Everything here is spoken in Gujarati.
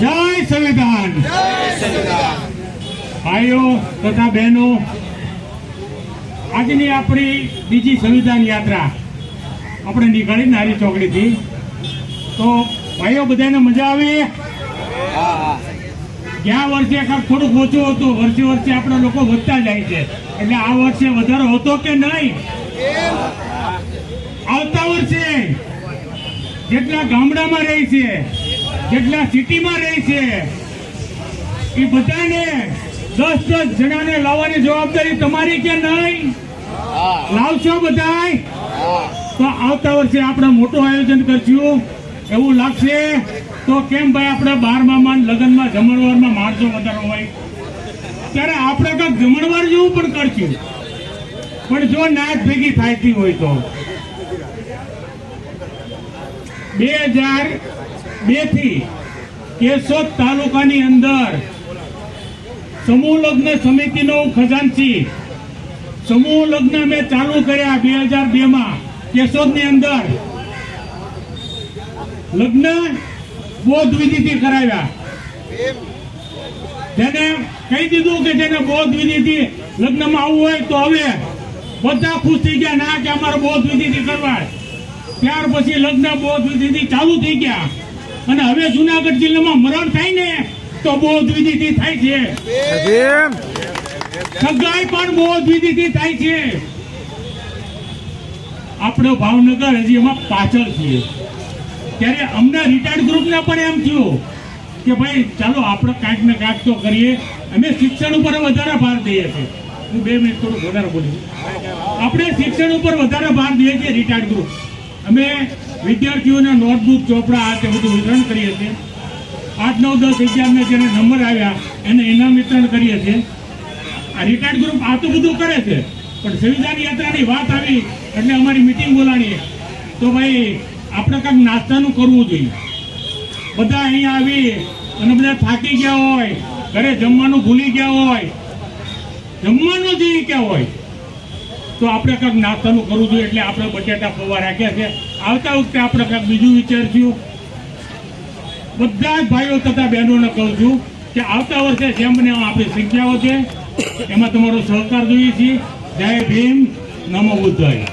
જય સંવિધાન. ભાઈઓ તથા બહેનો આજની આપણી બીજી સંવિધાન યાત્રા આપણે નીકળી નારી ચોકડીથી. તો ભાઈઓ બધાને મજા આવી? ગયા વર્ષે કાંક થોડુંક ઓછું હતું વર્ષે વર્ષે આપણા લોકો વધતા જાય છે. એટલે આ વર્ષે વધારો હતો કે નહીં? આવતા વર્ષે જેટલા ગામડામાં રહે છે જેટલા સિટીમાં રહે છે એ બધાને દસ દસ જણાને લાવવાની જવાબદારી તમારી કે નહીં લાવશો બધાય? તો આવતા વર્ષે આપણે મોટું આયોજન કરશું. એવું લાગશે? તો કેમ ભાઈ આપણે બારમામાં માં લગ્નમાં જમણવારમાં માણસો વધારો હોય? ત્યારે આપણે કંઈક જમણવાર જેવું પણ કરશું. પણ જો નાચ ભેગી થાયતી હોય તો. બે હજાર બેથી કેશોદ તાલુકાની અંદર સમૂહ લગ્ન સમિતિનો હું ખજાનચી સમૂહ લગ્ન મેં ચાલુ કર્યા બે હજાર કેશોદની અંદર. લગ્ન બોધ વિધિથી કરાવ્યા. જેને કહી દીધું કે જેને બોધ વિધિથી લગ્નમાં આવવું હોય તો હવે બધા ખુશ થઈ ગયા ના કે અમારે બોધ વિધિથી કરવા ત્યાર પછી લગ્ન બોધ વિધિથી ચાલુ થઈ ગયા. અને હવે જુનાગઢ જિલ્લામાં મરણ થાય ને તો બૌદ્ધ વિધિથી થાય છે. સગાઈ પણ બૌદ્ધ વિધિથી થાય છે. આપણો ભાવનગર હજી એમાં પાછળ છીએ. ત્યારે અમને રિટાયર્ડ ગ્રુપને પણ એમ થયું કે ભાઈ ચાલો આપણે કાંઈક ને કાંઈક તો કરીએ. અમે શિક્ષણ ઉપર વધારે ભાર દઈએ છીએ. હું બે મિનિટ થોડું વધારે બોલું. આપણે શિક્ષણ ઉપર વધારે ભાર દઈએ છીએ રિટાયર્ડ ગ્રુપ અમે વિદ્યાર્થીઓને નોટબુક, ચોપડા આ તે બધું વિતરણ કરીએ છીએ. આઠ, નવ, દસ અગિયારને જેને નંબર આવ્યા, એને ઇનામ વિતરણ કરીએ છીએ. આ રિટાયર્ડ ગ્રુપ આ તો બધું કરે છે, પણ સંવિધાન યાત્રાની વાત આવી, એટલે અમારી મિટિંગ બોલાણી તો ભાઈ, આપણે કાંઈક નાસ્તાનું કરવું જોઈએ. બધા અહીંયા આવી, અને બધા થાકી ગયા હોય, ઘરે જમવાનું ભૂલી ગયા હોય, જમવાનું જઈ ગયા હોય? તો આપણે કંઈક નાસ્તાનું કરવું જોઈએ એટલે આપણે બટેટા પૌવા રાખ્યા છે. આવતા વખતે આપણે કંઈક બીજું વિચારશું. બધા જ ભાઈઓ તથા બહેનોને કહું છું કે આવતા વર્ષે જેમ બને આપણી સંખ્યાઓ છે. એમાં તમારો સહકાર જોઈએ છીએ. જય ભીમ. નમો બુદ્ધાય.